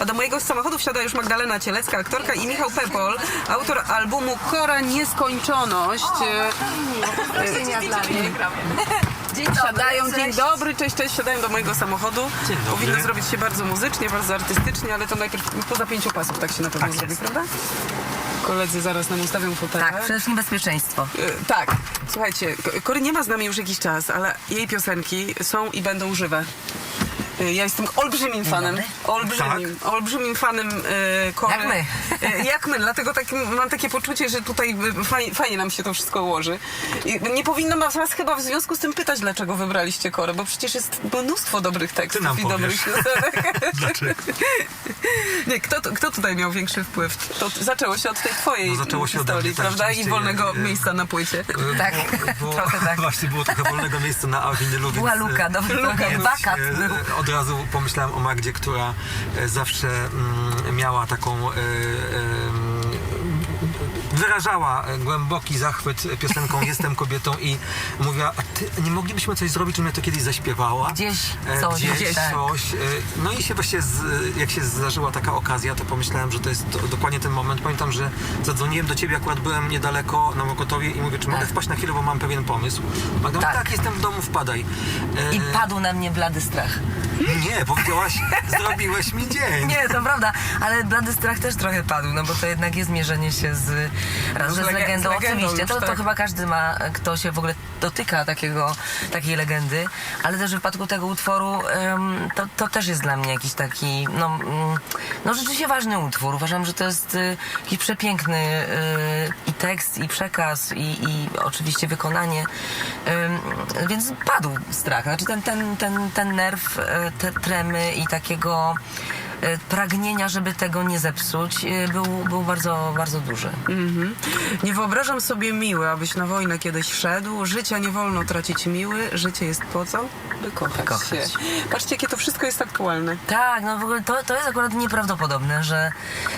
A do mojego samochodu wsiada już Magdalena Cielecka, aktorka i Michał Pepol, autor albumu Kora Nieskończoność. Siadają, dzień dobry, cześć, cześć, siadają do mojego samochodu. Dzień dobry. Powinno zrobić się bardzo muzycznie, bardzo artystycznie, ale to najpierw poza pięciu pasów tak się na pewno Tak zrobi, jest. prawda? Koledzy zaraz nam ustawią fotele. Tak, przede wszystkim bezpieczeństwo. E, Tak, słuchajcie, Kory nie ma z nami już jakiś czas, ale jej piosenki są i będą żywe. E, Ja jestem olbrzymim fanem, olbrzymim, olbrzymim fanem e, Kory. Jak my. E, jak my, dlatego tak, mam takie poczucie, że tutaj e, fajnie, fajnie nam się to wszystko ułoży. I nie powinno was was chyba w związku z tym pytać, dlaczego wybraliście Korę, bo przecież jest mnóstwo dobrych tekstów nam i dobrych powiesz. piosenek. Dlaczego? Nie, kto, kto tutaj miał większy wpływ? To zaczęło się od tej twojej No, zaczęło się historii, mnie, tak, prawda? I wolnego e, miejsca na płycie. Tak, Bo, trochę tak. Właśnie było trochę wolnego miejsca na Awinylu, więc... Była luka, trochę, więc, wakat był. Od razu pomyślałem o Magdzie, która e, zawsze mm, miała taką... e, e, Wyrażała głęboki zachwyt piosenką Jestem kobietą i mówiła, a ty, nie moglibyśmy coś zrobić, ja to kiedyś zaśpiewała? Gdzieś coś, gdzieś gdzieś, tak. coś. E, No i się właśnie, z, jak się zdarzyła taka okazja, to pomyślałem, że to jest do, dokładnie ten moment. Pamiętam, że zadzwoniłem do ciebie, akurat byłem niedaleko na Mokotowie i mówię, czy mogę Tak. wpaść na chwilę, bo mam pewien pomysł. Magda Tak. tak, jestem w domu, wpadaj. I padł na mnie blady strach. Nie, powiedziałaś, zrobiłeś mi dzień. Nie, to prawda, ale blady strach też trochę padł, no bo to jednak jest mierzenie się z, raz, Z z lege- legendą, z legendą oczywiście. już, To, to tak. chyba każdy ma, kto się w ogóle dotyka takiego, takiej legendy, ale też w przypadku tego utworu to, to też jest dla mnie jakiś taki, no, mm, no rzeczywiście ważny utwór. Uważam, że to jest y, jakiś przepiękny y, i tekst, i przekaz, i, i oczywiście wykonanie. Więc padł strach. Znaczy ten, ten, ten, ten nerw, y, te tremy i takiego pragnienia, żeby tego nie zepsuć, y, był, był bardzo, bardzo duży. Mhm. Nie wyobrażam sobie miły, abyś na wojnę kiedyś szedł. Życia nie wolno tracić miły. Życie jest po co? By kochać, Kochać. się. Patrzcie, jakie to wszystko jest aktualne. Tak, no w ogóle to, to jest akurat nieprawdopodobne, że,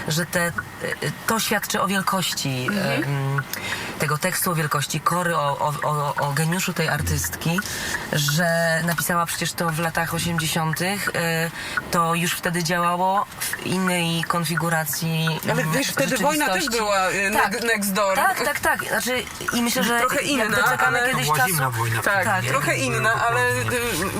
że te, to świadczy o wielkości Mhm. em, tego tekstu, o wielkości Kory, o, o, o, o geniuszu tej artystki, że napisała przecież to w latach 80. e, To już wtedy działało w innej konfiguracji. Ale mm, wiesz, wtedy wojna też była e, Tak. ne- next door. Tak, tak, tak. Znaczy, I myślę, że Trochę jak inna, doczekamy ale- kiedyś była czasu... zimna wojna. Tak, Tak. trochę inna, ale y,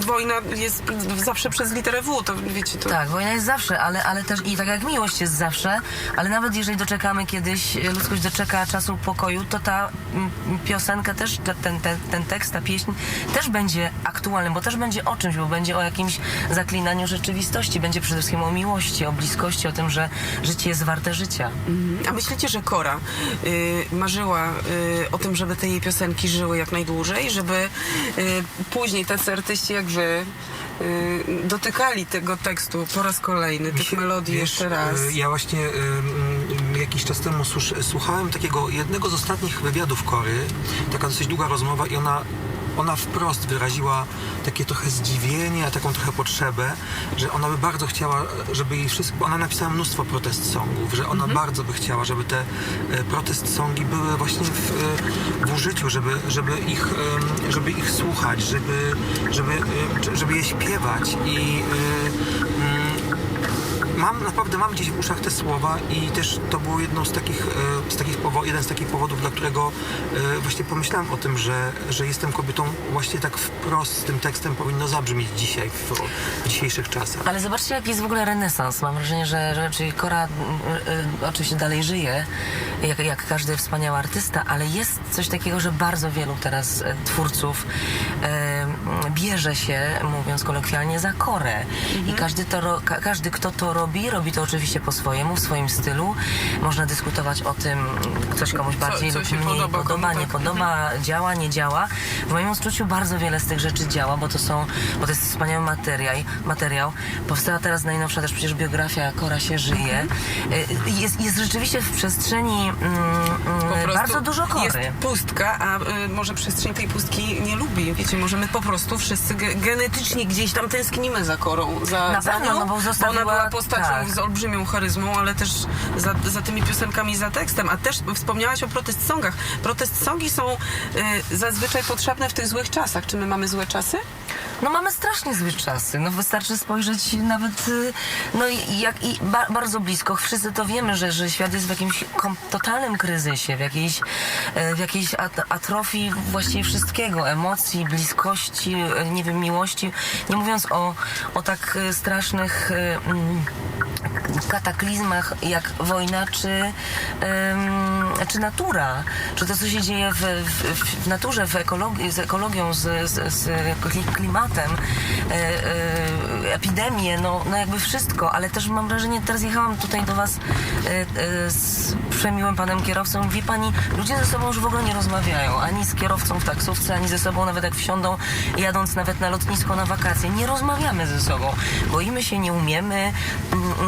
wojna jest zawsze przez literę W, to wiecie to. Tak, wojna jest zawsze, ale, ale też i tak jak miłość jest zawsze, ale nawet jeżeli doczekamy kiedyś, e, ludzkość doczeka czasu pokoju, to ta mm, piosenka też, ta- ten, ten, ten tekst, ta pieśń też będzie aktualny, bo też będzie o czymś, bo będzie o jakimś zaklinaniu rzeczywistości, będzie przede wszystkim o miłości, o bliskości, o tym, że życie jest warte życia. A myślicie, że Kora y, marzyła y, o tym, żeby te jej piosenki żyły jak najdłużej, żeby y, później tacy artyści jak wy y, dotykali tego tekstu po raz kolejny, tych się- melodii wiesz, jeszcze raz. e, Ja właśnie e, mm, jakiś czas temu słusz, słuchałem takiego jednego z ostatnich wywiadów Kory, taka dosyć długa rozmowa i ona ona wprost wyraziła takie trochę zdziwienie, a taką trochę potrzebę, że ona by bardzo chciała, żeby jej wszystko, ona napisała mnóstwo protest songów, że ona bardzo by chciała, żeby te e, protest songi były właśnie w, w użyciu, żeby, żeby, ich, żeby ich słuchać, żeby, żeby, żeby je śpiewać i e, Mam, naprawdę mam gdzieś w uszach te słowa i też to było jedną z takich, e, z takich powo- jeden z takich powodów, dla którego e, właśnie pomyślałem o tym, że, że jestem kobietą właśnie tak wprost z tym tekstem powinno zabrzmieć dzisiaj, w, w dzisiejszych czasach. Ale zobaczcie, jaki jest w ogóle renesans. Mam wrażenie, że, że czyli Kora y, y, oczywiście dalej żyje, jak, jak każdy wspaniały artysta, ale jest coś takiego, że bardzo wielu teraz e, twórców e, bierze się, mówiąc kolokwialnie, za Korę. I każdy, to, każdy, kto to robi, robi to oczywiście po swojemu, w swoim stylu. Można dyskutować o tym, ktoś komuś bardziej co lub się mniej podoba, podoba, komu nie tak. podoba, działa, nie działa. W moim odczuciu bardzo wiele z tych rzeczy działa, bo to są, bo to jest wspaniały materiał. materiał. Powstała teraz najnowsza też przecież biografia Kora się żyje. Y, Jest, jest rzeczywiście w przestrzeni mm, mm, bardzo dużo Kory. Jest pustka, a y, może przestrzeń tej pustki nie lubi. Wiecie, może my po prostu wszyscy ge- genetycznie gdzieś tam tęsknimy za Korą. Za, Na za pewno, nią, no bo ona zostawiła- była postacią tak. z olbrzymią charyzmą, ale też za, za tymi piosenkami, za tekstem. A też wspomniałaś o protest songach. Protest songi są y, zazwyczaj potrzebne w tych złych czasach. Czy my mamy złe czasy? No mamy strasznie złe czasy. No wystarczy spojrzeć nawet, y, no i, jak, i ba, bardzo blisko. Wszyscy to wiemy, że, że świat jest w jakimś kom, totalnym kryzysie, w jakiejś, e, w jakiejś at, atrofii właściwie wszystkiego. Emocji, bliskości, e, nie wiem, miłości. Nie mówiąc o, o tak strasznych mm, kataklizmach jak wojna czy, em, czy natura, czy to, co się dzieje w, w, w naturze, w ekologii, z ekologią, z, z, z kli- klimatem, e, e, epidemie, no, no jakby wszystko, ale też mam wrażenie, teraz jechałam tutaj do Was e, z przemiłym panem kierowcą, wie Pani, ludzie ze sobą już w ogóle nie rozmawiają, ani z kierowcą w taksówce, ani ze sobą, nawet jak wsiądą, jadąc nawet na lotnisko na wakacje, nie rozmawiamy ze sobą, boimy się, nie umiemy,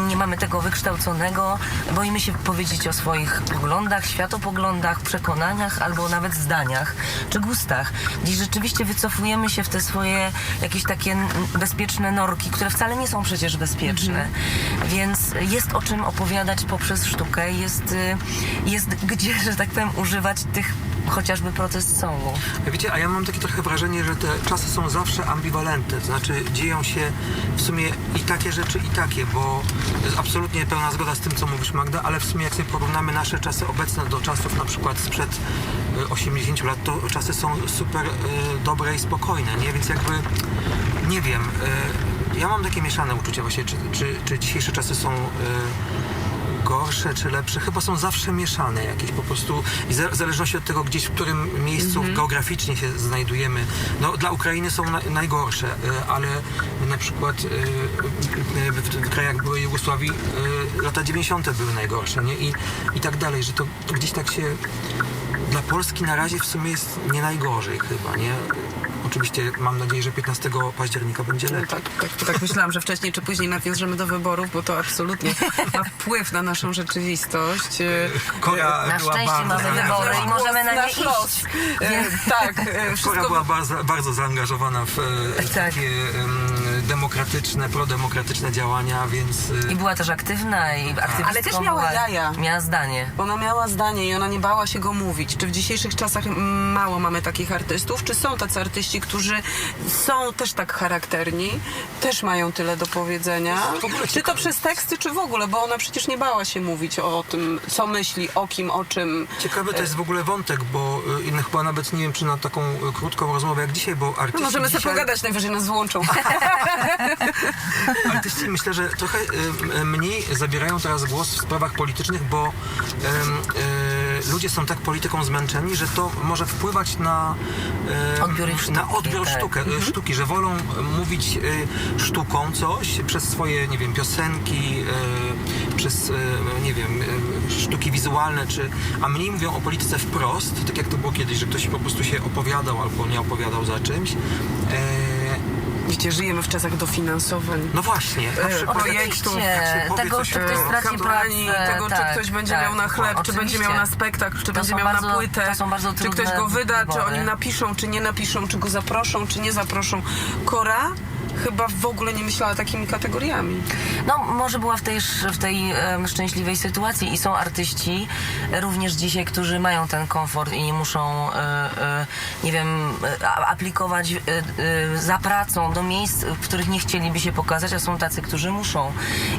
nie mamy tego wykształconego, boimy się powiedzieć o swoich poglądach, światopoglądach, przekonaniach albo nawet zdaniach czy gustach. Gdzie rzeczywiście wycofujemy się w te swoje jakieś takie bezpieczne norki, które wcale nie są przecież bezpieczne. Więc jest o czym opowiadać poprzez sztukę, jest, y, jest gdzie, że tak powiem, używać tych chociażby protest songów. Wiecie, a ja mam takie trochę wrażenie, że te czasy są zawsze ambiwalentne, to znaczy dzieją się w sumie i takie rzeczy, i takie, bo jest absolutnie pełna zgoda z tym, co mówisz Magda, ale w sumie jak sobie porównamy nasze czasy obecne do czasów na przykład sprzed y, 80 lat, to czasy są super y, dobre i spokojne, nie? Więc jakby, nie wiem, y, ja mam takie mieszane uczucia właśnie, czy, czy, czy dzisiejsze czasy są... gorsze czy lepsze, chyba są zawsze mieszane jakieś po prostu i w zależności od tego gdzieś w którym miejscu geograficznie się znajdujemy. No dla Ukrainy są na, najgorsze, y, ale na przykład y, y, w, krajach byłej Jugosławii lata 90. były najgorsze, nie? I, i tak dalej, że to gdzieś tak się dla Polski na razie w sumie jest nie najgorzej chyba, nie? Oczywiście mam nadzieję, że 15 października będzie No lepiej. tak, tak, tak myślałam, że wcześniej czy później nawiążemy do wyborów, bo to absolutnie ma wpływ na naszą rzeczywistość. Kora Na była szczęście bardzo mamy zaangażowana. wybory i możemy na nie iść. E, Tak, e, Kora wszystko była bardzo, bardzo zaangażowana w e, Tak. takie em, demokratyczne, prodemokratyczne działania, więc I była też aktywna i aktywistką Ale też miała była, jaja. Miała zdanie. Ona miała zdanie i ona nie bała się go mówić. Czy w dzisiejszych czasach mało mamy takich artystów? Czy są tacy artyści, którzy są też tak charakterni, też mają tyle do powiedzenia? Czy to przez teksty, czy w ogóle? Bo ona przecież nie bała się mówić o tym, co myśli, o kim, o czym. ciekawy to jest w ogóle wątek, bo e, innych chyba nawet nie wiem, czy na taką e, krótką rozmowę jak dzisiaj, bo artyści Możemy dzisiaj, sobie pogadać, najwyżej nas włączą. artyści myślę, że trochę e, mniej zabierają teraz głos w sprawach politycznych, bo ludzie są tak polityką zmęczeni, że to może wpływać na e, Odbiór ich na sztuki, odbiór tak. sztukę, e, sztuki, że wolą mówić e, sztuką coś przez swoje, nie wiem, piosenki, e, przez, e, nie wiem, e, sztuki wizualne, czy, a mniej mówią o polityce wprost, tak jak to było kiedyś, że ktoś po prostu się opowiadał albo nie opowiadał za czymś. Wiecie, żyjemy w czasach dofinansowań. no właśnie, na E, przykład Oczywiście, się powie tego, czy ktoś straci pracę. tego, tak, czy ktoś będzie tak, miał na chleb, czy będzie miał na spektakl, czy To będzie miał bardzo- na płytę, to są bardzo czy ktoś go wyda, czy wybory. oni napiszą, czy nie napiszą, czy go zaproszą, czy nie zaproszą. Kora chyba w ogóle nie myślała takimi kategoriami. No, może była w tej, w tej em, szczęśliwej sytuacji i są artyści e, również dzisiaj, którzy mają ten komfort i nie muszą, e, e, nie wiem, aplikować e, za pracą do miejsc, w których nie chcieliby się pokazać, a są tacy, którzy muszą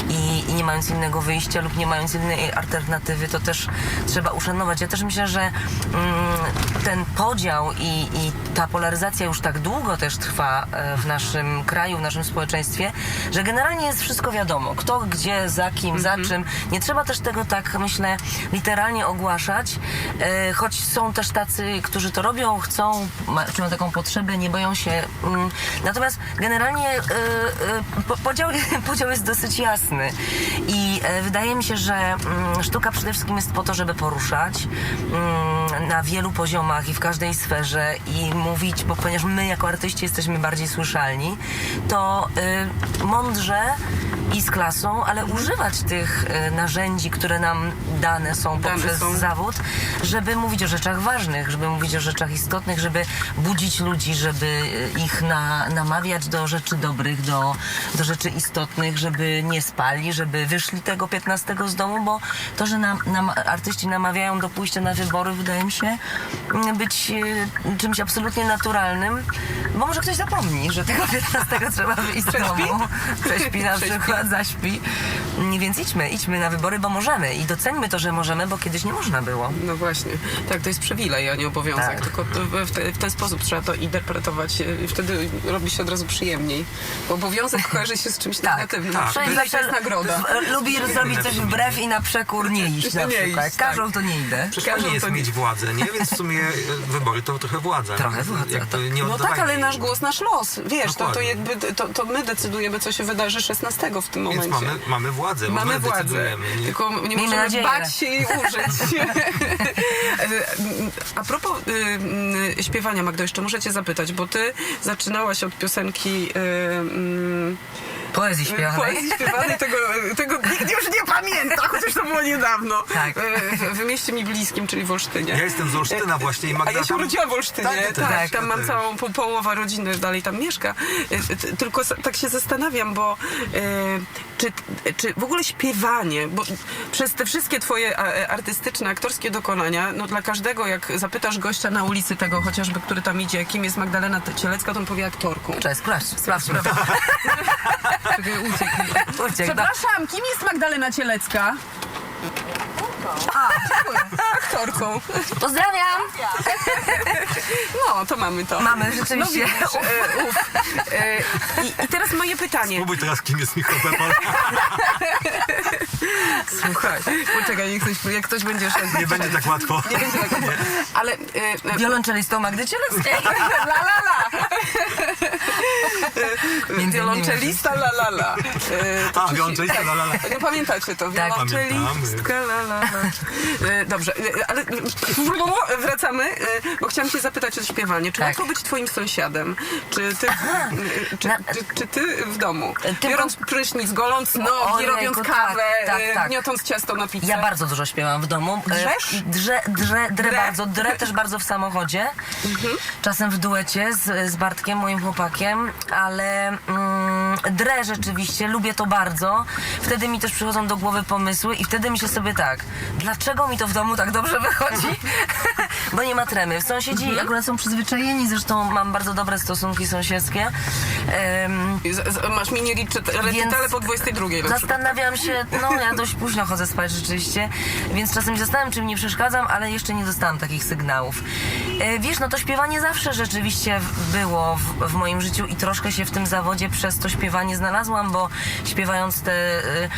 i nie mając innego wyjścia lub nie mając innej alternatywy, to też trzeba uszanować. Ja też myślę, że mm, ten podział i, i ta polaryzacja już tak długo też trwa e, w naszym kraju, w naszym społeczeństwie, że generalnie jest wszystko wiadomo. Kto, gdzie, za kim, za czym. Nie trzeba też tego tak, myślę, literalnie ogłaszać, e, choć są też tacy, którzy to robią, chcą, ma, czują taką potrzebę, nie boją się. Mm, natomiast generalnie e, e, po- podział, podział jest dosyć jasny i e, wydaje mi się, że mm, sztuka przede wszystkim jest po to, żeby poruszać mm, na wielu poziomach i w każdej sferze i mówić, bo ponieważ my jako artyści jesteśmy bardziej słyszalni, to y, mądrze i z klasą, ale używać tych e, narzędzi, które nam dane są Dane poprzez są. zawód, żeby mówić o rzeczach ważnych, żeby mówić o rzeczach istotnych, żeby budzić ludzi, żeby e, ich na, namawiać do rzeczy dobrych, do, do rzeczy istotnych, żeby nie spali, żeby wyszli tego 15 z domu, bo to, że nam, nam artyści namawiają do pójścia na wybory, wydaje mi się mm, być e, czymś absolutnie naturalnym, bo może ktoś zapomni, że tego 15 trzeba wyjść z domu. Prześpi na Prześpi. Przykład, zaśpi. Mm, Więc idźmy, idźmy na wybory, bo możemy i doceńmy to, że możemy, bo kiedyś nie można było. No właśnie. Tak, to jest przywilej, a nie obowiązek. Tak. Tylko w, te, w ten sposób trzeba to interpretować. e, Wtedy robi się od razu przyjemniej. Bo obowiązek kojarzy się z czymś Tak. negatywnym. Tak. Przywilej to jest nagroda. w- lubi zrobić coś wbrew i na przekór nie iść na Nie przykład. iść, tak. Każą to nie idę. Przecież Każą jest to nie- mieć władzę, nie? Więc w sumie e, wybory to trochę władza. Trochę władza, Jakby nie No tak, ale nasz głos, nasz los. Wiesz, to, to jakby to, to my decydujemy, co się wydarzy 16 w tym Więc momencie. mamy, mamy władzę, Mamy my władzę, tylko nie Miejmy możemy nadzieję. bać się jej użyć. A propos y, y, śpiewania, Magdo, jeszcze muszę cię zapytać, bo ty zaczynałaś od piosenki y, y, Poezji śpiewanej. poezji śpiewanej, tego, tego nikt już nie pamięta, chociaż to było niedawno. Tak. Y, w, mieście mi bliskim, czyli w Olsztynie. Ja jestem z Olsztyna właśnie i A Magda ja się tam... urodziłam w Olsztynie, Tak, tak, ja też, tam mam całą po, połowa rodziny dalej tam mieszka. T- Tylko tak się zastanawiam, bo czy, czy w ogóle śpiewanie, bo przez te wszystkie twoje a, e, artystyczne, aktorskie dokonania, no dla każdego, jak zapytasz gościa na ulicy tego chociażby, który tam idzie, kim jest Magdalena Cielecka, to on powie aktorką. Cześć, sprawdź, sprawdź. Czekaj, uciekł. Uciekł, no. Przepraszam, kim jest Magdalena Cielecka? Aktorką. Pozdrawiam! No, to mamy to. Mamy, No rzeczywiście. widzisz, e, uf. E, i, I teraz moje pytanie. Spróbuj teraz, kim jest Michał Pepol. Słuchaj, poczekaj, jak ktoś, jak ktoś będzie szedł. Nie będzie tak łatwo. Nie będzie tak. Ale... E, e, Wiolonczelistą Magdy Cieleckiej. la la la. Wiolonczelista la la la. E, to A, wiolonczelista, tak. la, la, la. No pamiętacie to? Tak. Wiolonczelistka la la la. E, Dobrze, e, ale wracamy, bo chciałam cię zapytać o śpiewanie. Czy Tak. łatwo być twoim sąsiadem? Czy ty, czy, Na- czy, czy ty w domu? Biorąc prysznic, goląc nogi, robiąc tak, kawę, tak, e, tak. gniotąc ciasto na pizzę. Ja bardzo dużo śpiewam w domu. Drzesz? Drze, drze, drę Drę? bardzo, drę też bardzo w samochodzie. Czasem w duecie z, z Bartkiem, moim chłopakiem, ale mm, drę rzeczywiście, lubię to bardzo. Wtedy mi też przychodzą do głowy pomysły i wtedy myślę sobie tak, dlaczego mi to w domu tak dobrze wychodzi? Ma tremy. Sąsiedzi akurat są przyzwyczajeni, zresztą mam bardzo dobre stosunki sąsiedzkie. Em, Z, z, masz mini recitale po 22 na przykład. Zastanawiam się, no ja dość późno chodzę spać rzeczywiście, więc czasem się zastanawiam, czy mi nie przeszkadzam, ale jeszcze nie dostałam takich sygnałów. E, wiesz, no to śpiewanie zawsze rzeczywiście w- było w, w moim życiu i troszkę się w tym zawodzie przez to śpiewanie znalazłam, bo śpiewając te e,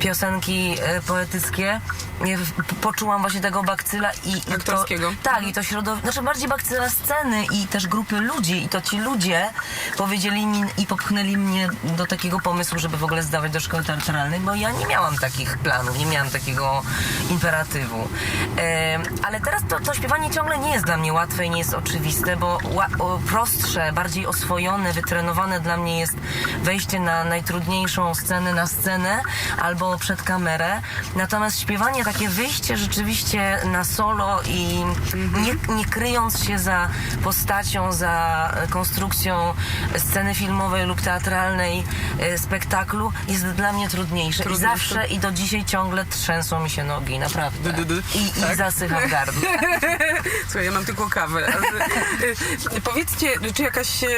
piosenki e, poetyckie, e, w- poczułam właśnie tego bakcyla i, i to, Aktorskiego. tak, i to środowisko, znaczy bardziej bakcyla sceny i też grupy ludzi i to ci ludzie powiedzieli mi i popchnęli mnie do takiego pomysłu, żeby w ogóle zdawać do szkoły teatralnej, bo ja nie miałam takich planów, nie miałam takiego imperatywu. Em, ale teraz to, to śpiewanie ciągle nie jest dla mnie łatwe i nie jest oczywiste, bo prostsze, bardziej oswojone, wytrenowane dla mnie jest wejście na najtrudniejszą scenę, na scenę albo przed kamerę. Natomiast śpiewanie, takie wyjście rzeczywiście na solo i nie, nie kryjąc się za postacią, za e, konstrukcją sceny filmowej lub teatralnej e, spektaklu jest dla mnie trudniejsze. Trudniejsze. I zawsze i do dzisiaj ciągle trzęsą mi się nogi, naprawdę. Du, du, du. I, i Tak? zasycha w gardle. Słuchaj, ja mam tylko kawę. Y, powiedzcie, czy jakaś y,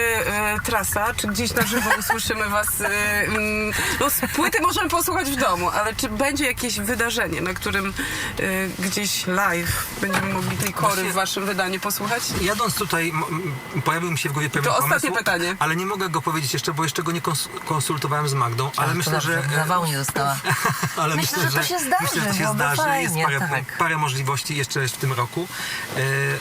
trasa, czy gdzieś na żywo usłyszymy was? Y, mm, no z płyty możemy posłuchać w domu, ale czy będzie jakieś wydarzenie, na którym y, gdzieś live będziemy mogli tej kory Właśnie- w waszym wydaniu posłuchać? Jadąc tutaj, m- pojawił mi się w głowie pewien To ostatnie pomysł, pytanie. ale nie mogę go powiedzieć jeszcze, bo jeszcze go nie kons- konsultowałem z Magdą, ale myślę, że... zawału nie dostała. ale Myślę, że to się zdarzy, Myślę, że to się byłoby zdarzy. fajnie, Jest parę, tak. parę możliwości jeszcze w tym roku. E,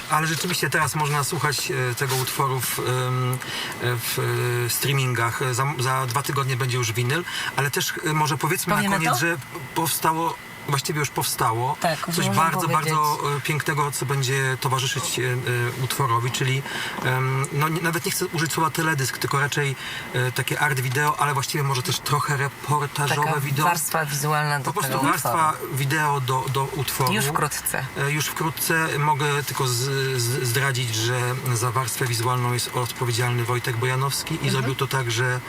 ale rzeczywiście teraz można słuchać e, tego utworu w, em, w e, streamingach. Za, za dwa tygodnie będzie już winyl, ale też e, może powiedzmy Powiemy na koniec, to? że powstało właściwie już powstało. Tak, Coś bardzo, powiedzieć. bardzo e, pięknego, co będzie towarzyszyć e, e, utworowi, czyli no, nawet nie chcę użyć słowa teledysk, tylko raczej takie art wideo, ale właściwie może też trochę reportażowe Taka wideo. warstwa wizualna do Po prostu tego warstwa utworu. wideo do, do utworu. Już wkrótce. Już wkrótce mogę tylko z, z, zdradzić, że za warstwę wizualną jest odpowiedzialny Wojtek Bojanowski i zrobił to tak, że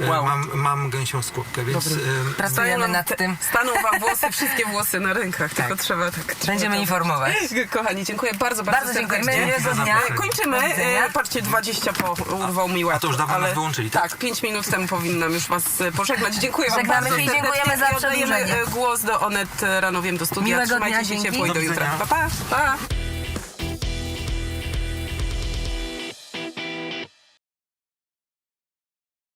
Wow. mam, mam gęsią skórkę, więc Dobry. Pracujemy nad tym. Staną wam włosy, wszystkie włosy na rękach, tylko Tak. trzeba tak... trzeba Będziemy to- informować. Kochani, dziękuję bardzo, bardzo, Bardzo dziękujemy. serdecznie. Miłego dnia. Kończymy. E, Patrzcie, 20 po urwał mi a to już dawno ale- nas wyłączyli, tak? Tak, 5 minut temu powinnam już was e, pożegnać. Dziękuję wam Żegnamy bardzo się i serdecznie. dziękujemy za przedłużenie. e, głos do Onet Ranowiem do studia. Miłego Trzymajcie dnia, się dzięki. ciepło i do jutra. Pa, pa, pa.